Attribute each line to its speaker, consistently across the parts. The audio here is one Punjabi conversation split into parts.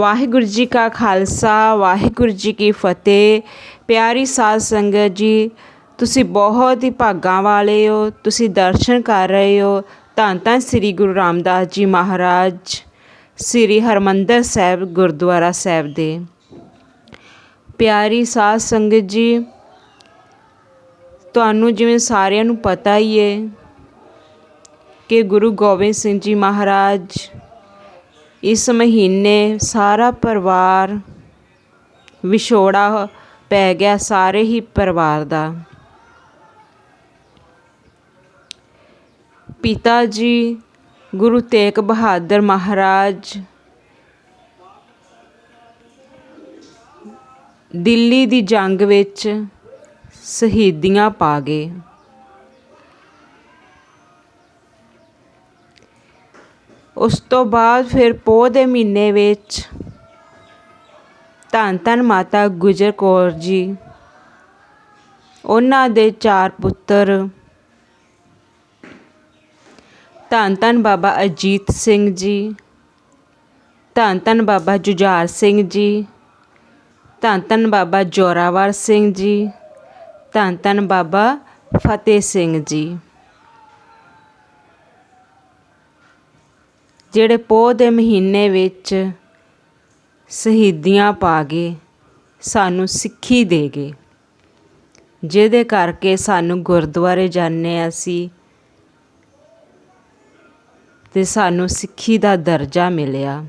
Speaker 1: ਵਾਹਿਗੁਰੂ ਜੀ ਕਾ ਖਾਲਸਾ, ਵਾਹਿਗੁਰੂ ਜੀ ਕੀ ਫਤਿਹ। ਪਿਆਰੀ ਸਾਧ ਸੰਗਤ ਜੀ, ਤੁਸੀਂ ਬਹੁਤ ਹੀ ਭਾਗਾਂ ਵਾਲੇ ਹੋ, ਤੁਸੀਂ ਦਰਸ਼ਨ ਕਰ ਰਹੇ ਹੋ। ਧੰਨ ਧੰਨ ਸ੍ਰੀ ਗੁਰੂ ਰਾਮਦਾਸ ਜੀ ਮਹਾਰਾਜ, ਸ੍ਰੀ ਹਰਮੰਦਰ ਸਾਹਿਬ ਗੁਰਦੁਆਰਾ ਸਾਹਿਬ ਦੇ। ਪਿਆਰੀ ਸਾਧ ਸੰਗਤ ਜੀ, ਤੁਹਾਨੂੰ ਜਿਵੇਂ ਸਾਰਿਆਂ ਨੂੰ ਪਤਾ ਹੀ ਹੈ ਕਿ ਗੁਰੂ ਗੋਬਿੰਦ ਸਿੰਘ ਜੀ ਮਹਾਰਾਜ ਇਸ ਮਹੀਨੇ ਸਾਰਾ ਪਰਿਵਾਰ ਵਿਛੋੜਾ ਪੈ ਗਿਆ, ਸਾਰੇ ਹੀ ਪਰਿਵਾਰ ਦਾ। ਪਿਤਾ ਜੀ ਗੁਰੂ ਤੇਗ ਬਹਾਦਰ ਮਹਾਰਾਜ ਦਿੱਲੀ ਦੀ ਜੰਗ ਵਿੱਚ ਸ਼ਹੀਦੀਆਂ ਪਾ ਗਏ। ਉਸ ਤੋਂ ਬਾਅਦ ਫਿਰ ਪੋਹ ਦੇ ਮਹੀਨੇ ਵਿੱਚ ਧੰਨ ਧੰਨ ਮਾਤਾ ਗੁਜਰ ਕੌਰ ਜੀ, ਉਹਨਾਂ ਦੇ ਚਾਰ ਪੁੱਤਰ ਧੰਨ ਧੰਨ ਬਾਬਾ ਅਜੀਤ ਸਿੰਘ ਜੀ, ਧੰਨ ਧੰਨ ਬਾਬਾ ਜੁਝਾਰ ਸਿੰਘ ਜੀ, ਧੰਨ ਧੰਨ ਬਾਬਾ ਜੋਰਾਵਰ ਸਿੰਘ ਜੀ, ਧੰਨ ਧੰਨ ਬਾਬਾ ਫਤਿਹ ਸਿੰਘ ਜੀ। ਜਿਹੜੇ ਪੋਹ ਦੇ ਮਹੀਨੇ ਵਿੱਚ ਸ਼ਹੀਦੀਆਂ ਪਾ ਗਏ ਸਾਨੂੰ ਸਿੱਖੀ ਦੇ ਗਏ। ਜਿਹਦੇ ਕਰਕੇ ਸਾਨੂੰ ਗੁਰਦੁਆਰੇ ਜਾਂਦੇ ਅਸੀਂ ਅਤੇ ਸਾਨੂੰ ਸਿੱਖੀ ਦਾ ਦਰਜਾ ਮਿਲਿਆ।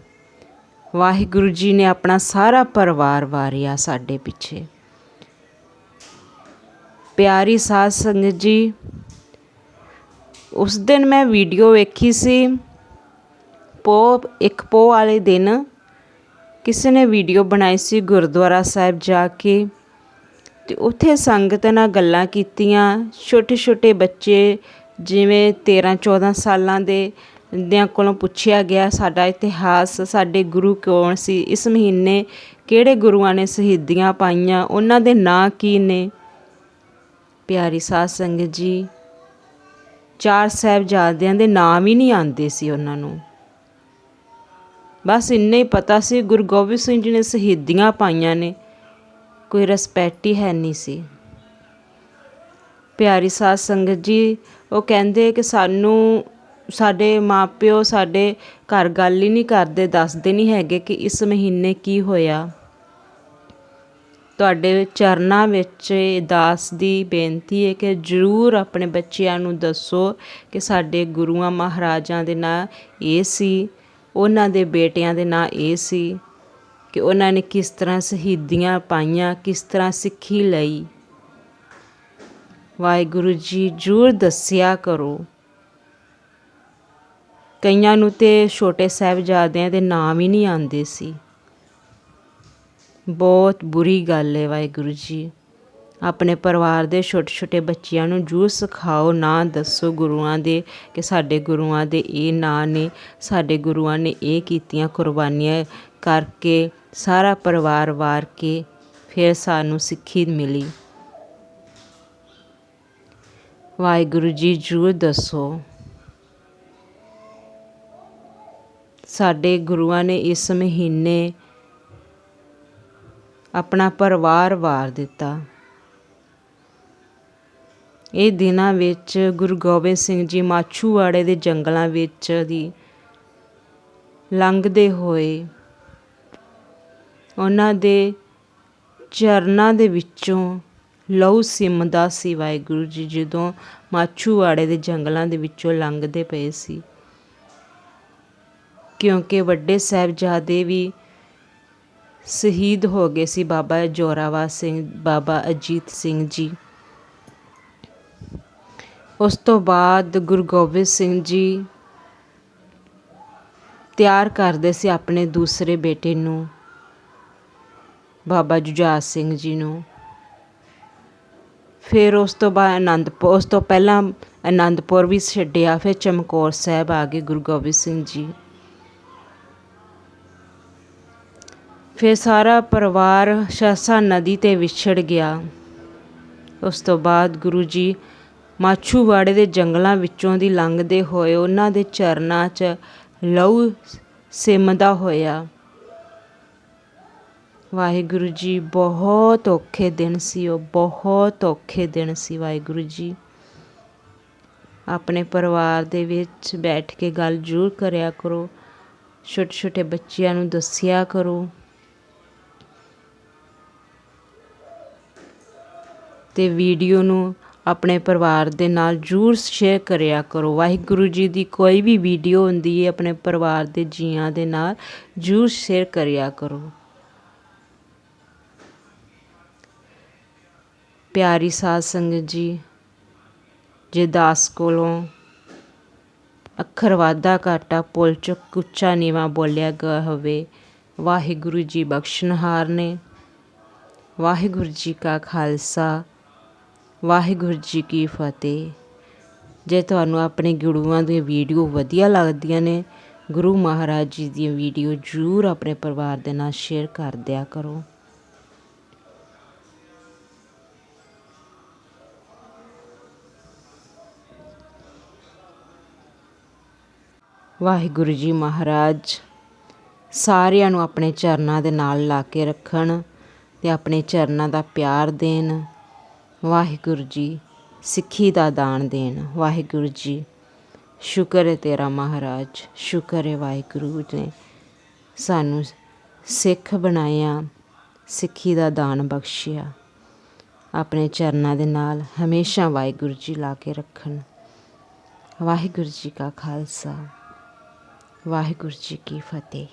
Speaker 1: ਵਾਹਿਗੁਰੂ ਜੀ ਨੇ ਆਪਣਾ ਸਾਰਾ ਪਰਿਵਾਰ ਵਾਰਿਆ ਸਾਡੇ ਪਿੱਛੇ। ਪਿਆਰੀ ਸਾਧ ਸੰਗਤ ਜੀ, ਉਸ ਦਿਨ ਮੈਂ ਵੀਡੀਓ ਵੇਖੀ ਸੀ। ਪੋ, ਇੱਕ ਪੋਹ ਵਾਲੇ ਦਿਨ ਕਿਸੇ ਨੇ ਵੀਡੀਓ ਬਣਾਈ ਸੀ ਗੁਰਦੁਆਰਾ ਸਾਹਿਬ ਜਾ ਕੇ ਅਤੇ ਉੱਥੇ ਸੰਗਤ ਨਾਲ ਗੱਲਾਂ ਕੀਤੀਆਂ। ਛੋਟੇ ਛੋਟੇ ਬੱਚੇ ਜਿਵੇਂ 13 14 ਸਾਲਾਂ ਦੇ ਦਿਆਂ ਕੋਲੋਂ ਪੁੱਛਿਆ ਗਿਆ, ਸਾਡਾ ਇਤਿਹਾਸ, ਸਾਡੇ ਗੁਰੂ ਕੌਣ ਸੀ? ਇਸ ਮਹੀਨੇ ਕਿਹੜੇ ਗੁਰੂਆਂ ਨੇ ਸ਼ਹੀਦੀਆਂ ਪਾਈਆਂ? ਉਹਨਾਂ ਦੇ ਨਾਂ ਕੀ ਨੇ? ਪਿਆਰੀ ਸਾਧ ਸੰਗਤ ਜੀ, ਚਾਰ ਸਾਹਿਬਜ਼ਾਦਿਆਂ ਦੇ ਨਾਮ ਹੀ ਨਹੀਂ ਆਉਂਦੇ ਸੀ ਉਹਨਾਂ ਨੂੰ। ਬਸ ਇੰਨੇ ਹੀ ਪਤਾ ਸੀ, ਗੁਰੂ ਗੋਬਿੰਦ ਸਿੰਘ ਜੀ ਨੇ ਸ਼ਹੀਦੀਆਂ ਪਾਈਆਂ ਨੇ। ਕੋਈ ਰਿਸਪੈਕਟ ਹੀ ਹੈ ਨਹੀਂ ਸੀ। ਪਿਆਰੀ ਸਾਧ ਸੰਗਤ ਜੀ, ਉਹ ਕਹਿੰਦੇ ਕਿ ਸਾਨੂੰ, ਸਾਡੇ ਮਾਪਿਓ ਸਾਡੇ ਘਰ ਗੱਲ ਹੀ ਨਹੀਂ ਕਰਦੇ, ਦੱਸਦੇ ਨਹੀਂ ਹੈਗੇ ਕਿ ਇਸ ਮਹੀਨੇ ਕੀ ਹੋਇਆ। ਤੁਹਾਡੇ ਚਰਨਾਂ ਵਿੱਚ ਦਾਸ ਦੀ ਬੇਨਤੀ ਹੈ ਕਿ ਜ਼ਰੂਰ ਆਪਣੇ ਬੱਚਿਆਂ ਨੂੰ ਦੱਸੋ ਕਿ ਸਾਡੇ ਗੁਰੂਆਂ ਮਹਾਰਾਜਾਂ ਦੇ ਨਾਂ ਇਹ ਸੀ। ਉਹਨਾਂ ਦੇ ਬੇਟਿਆਂ ਦੇ ਨਾਂ ਇਹ ਸੀ ਕਿ ਉਹਨਾਂ ਨੇ ਕਿਸ ਤਰ੍ਹਾਂ ਸ਼ਹੀਦੀਆਂ ਪਾਈਆਂ, ਕਿਸ ਤਰ੍ਹਾਂ ਸਿੱਖੀ ਲਈ। ਵਾਹਿਗੁਰੂ ਜੀ ਜ਼ਰੂਰ ਦੱਸਿਆ ਕਰੋ। ਕਈਆਂ ਨੂੰ ਤੇ ਛੋਟੇ ਸਾਹਿਬਜ਼ਾਦਿਆਂ ਦੇ ਨਾਮ ਹੀ ਨਹੀਂ ਆਉਂਦੇ ਸੀ। ਬਹੁਤ ਬੁਰੀ ਗੱਲ ਹੈ ਵਾਹਿਗੁਰੂ ਜੀ। ਆਪਣੇ ਪਰਿਵਾਰ ਦੇ ਛੋਟੇ ਛੋਟੇ ਬੱਚਿਆਂ ਨੂੰ ਜ਼ਰੂਰ ਸਿਖਾਓ, ਨਾ ਦੱਸੋ ਗੁਰੂਆਂ ਦੇ ਕਿ ਸਾਡੇ ਗੁਰੂਆਂ ਦੇ ਇਹ ਨਾਂ ਨੇ, ਸਾਡੇ ਗੁਰੂਆਂ ਨੇ ਇਹ ਕੀਤੀਆਂ ਕੁਰਬਾਨੀਆਂ ਕਰਕੇ ਸਾਰਾ ਪਰਿਵਾਰ ਵਾਰ ਕੇ ਫਿਰ ਸਾਨੂੰ ਸਿੱਖੀ ਮਿਲੀ। ਵਾਹਿਗੁਰੂ ਜੀ, ਜਰੂਰ ਦੱਸੋ। ਸਾਡੇ ਗੁਰੂਆਂ ਨੇ ਇਸ ਮਹੀਨੇ ਆਪਣਾ ਪਰਿਵਾਰ ਵਾਰ ਦਿੱਤਾ। ਇਹ ਦਿਨਾਂ ਵਿੱਚ ਗੁਰੂ ਗੋਬਿੰਦ ਸਿੰਘ ਜੀ ਮਾਛੂਵਾੜੇ ਦੇ ਜੰਗਲਾਂ ਵਿੱਚ ਦੀ ਲੰਘਦੇ ਹੋਏ ਉਹਨਾਂ ਦੇ ਚਰਨਾਂ ਦੇ ਵਿੱਚੋਂ ਲਹੂ ਸਿਮਦਾ ਸੀ ਵਾਹਿਗੁਰੂ ਜੀ, ਜਦੋਂ ਮਾਛੂਵਾੜੇ ਦੇ ਜੰਗਲਾਂ ਦੇ ਵਿੱਚੋਂ ਲੰਘਦੇ ਪਏ ਸੀ। ਕਿਉਂਕਿ ਵੱਡੇ ਸਾਹਿਬਜ਼ਾਦੇ ਵੀ ਸ਼ਹੀਦ ਹੋ ਗਏ ਸੀ ਬਾਬਾ ਜੋਰਾਵਰ ਸਿੰਘ, ਬਾਬਾ ਅਜੀਤ ਸਿੰਘ ਜੀ। ਉਸ ਤੋਂ ਬਾਅਦ ਗੁਰੂ ਗੋਬਿੰਦ ਸਿੰਘ ਜੀ ਤਿਆਰ ਕਰਦੇ ਸੀ ਆਪਣੇ ਦੂਸਰੇ ਬੇਟੇ ਨੂੰ, ਬਾਬਾ ਜੁਝਾਰ ਸਿੰਘ ਜੀ ਨੂੰ। ਫਿਰ ਉਸ ਤੋਂ ਬਾਅਦ ਆਨੰਦਪੁਰ ਉਸ ਤੋਂ ਪਹਿਲਾਂ ਅਨੰਦਪੁਰ ਵੀ ਛੱਡਿਆ, ਫਿਰ ਚਮਕੌਰ ਸਾਹਿਬ ਆ ਗਏ ਗੁਰੂ ਗੋਬਿੰਦ ਸਿੰਘ ਜੀ। ਫਿਰ ਸਾਰਾ ਪਰਿਵਾਰ ਸ਼ਾਸਾ ਨਦੀ ਤੇ ਵਿਛੜ ਗਿਆ। ਉਸ ਤੋਂ ਬਾਅਦ ਗੁਰੂ ਜੀ ਮਾਛੂਵਾੜੇ ਦੇ ਜੰਗਲਾਂ ਵਿੱਚੋਂ ਦੀ ਲੰਘਦੇ ਹੋਏ ਉਹਨਾਂ ਦੇ ਚਰਨਾਂ 'ਚ ਲਹੂ ਸਿੰਮਦਾ ਹੋਇਆ। ਵਾਹਿਗੁਰੂ ਜੀ, ਬਹੁਤ ਔਖੇ ਦਿਨ ਸੀ ਉਹ, ਬਹੁਤ ਔਖੇ ਦਿਨ ਸੀ ਵਾਹਿਗੁਰੂ ਜੀ। ਆਪਣੇ ਪਰਿਵਾਰ ਦੇ ਵਿੱਚ ਬੈਠ ਕੇ ਗੱਲ ਜ਼ਰੂਰ ਕਰਿਆ ਕਰੋ ਛੋਟੇ ਛੋਟੇ ਬੱਚਿਆਂ ਨੂੰ ਦੱਸਿਆ ਕਰੋ। ਤੇ ਵੀਡੀਓ ਨੂੰ ਆਪਣੇ ਪਰਿਵਾਰ ਦੇ ਨਾਲ ਜ਼ਰੂਰ ਸ਼ੇਅਰ ਕਰਿਆ ਕਰੋ। ਵਾਹਿਗੁਰੂ ਜੀ ਦੀ ਕੋਈ ਵੀ ਵੀਡੀਓ ਹੁੰਦੀ ਹੈ, ਆਪਣੇ ਪਰਿਵਾਰ ਦੇ ਜੀਆਂ ਦੇ ਨਾਲ ਜ਼ਰੂਰ ਸ਼ੇਅਰ ਕਰਿਆ ਕਰੋ। ਪਿਆਰੀ ਸਾਧ ਸੰਗਤ ਜੀ, ਜੇ ਦਾਸ ਕੋਲੋਂ ਅੱਖਰ ਵਾਧਾ ਘਾਟਾ, ਪੁੱਲ 'ਚ ਉੱਚਾ ਨੀਵਾ ਬੋਲਿਆ ਗਿਆ ਹੋਵੇ, ਵਾਹਿਗੁਰੂ ਜੀ ਬਖਸ਼ਣਹਾਰ ਨੇ। ਵਾਹਿਗੁਰੂ ਜੀ ਕਾ ਖਾਲਸਾ ਵਾਹਿਗੁਰੂ ਜੀ ਕੀ ਫਤਿਹ। ਜੇ ਤੁਹਾਨੂੰ ਆਪਣੇ ਗੁਰੂਆਂ ਦੀਆਂ ਵੀਡੀਓ ਵਧੀਆ ਲੱਗਦੀਆਂ ਨੇ, ਗੁਰੂ ਮਹਾਰਾਜ ਜੀ ਦੀਆਂ ਵੀਡੀਓ ਜ਼ਰੂਰ ਆਪਣੇ ਪਰਿਵਾਰ ਦੇ ਨਾਲ ਸ਼ੇਅਰ ਕਰ ਦਿਆ ਕਰੋ। ਵਾਹਿਗੁਰੂ ਜੀ ਮਹਾਰਾਜ, ਸਾਰਿਆਂ ਨੂੰ ਆਪਣੇ ਚਰਨਾਂ ਦੇ ਨਾਲ ਲਾ ਕੇ ਰੱਖਣ ਤੇ ਆਪਣੇ ਚਰਨਾਂ ਦਾ ਪਿਆਰ ਦੇਣ। ਵਾਹਿਗੁਰੂ ਜੀ, ਸਿੱਖੀ ਦਾ ਦਾਨ ਦੇਣ। ਵਾਹਿਗੁਰੂ ਜੀ, ਸ਼ੁਕਰ ਹੈ ਤੇਰਾ ਮਹਾਰਾਜ, ਸ਼ੁਕਰ ਹੈ ਵਾਹਿਗੁਰੂ ਨੇ ਸਾਨੂੰ ਸਿੱਖ ਬਣਾਇਆ, ਸਿੱਖੀ ਦਾ ਦਾਨ ਬਖਸ਼ਿਆ। ਆਪਣੇ ਚਰਨਾਂ ਦੇ ਨਾਲ ਹਮੇਸ਼ਾ ਵਾਹਿਗੁਰੂ ਜੀ ਲਾ ਕੇ ਰੱਖਣ। ਵਾਹਿਗੁਰੂ ਜੀ ਕਾ ਖਾਲਸਾ, ਵਾਹਿਗੁਰੂ ਜੀ ਕੀ ਫਤਿਹ।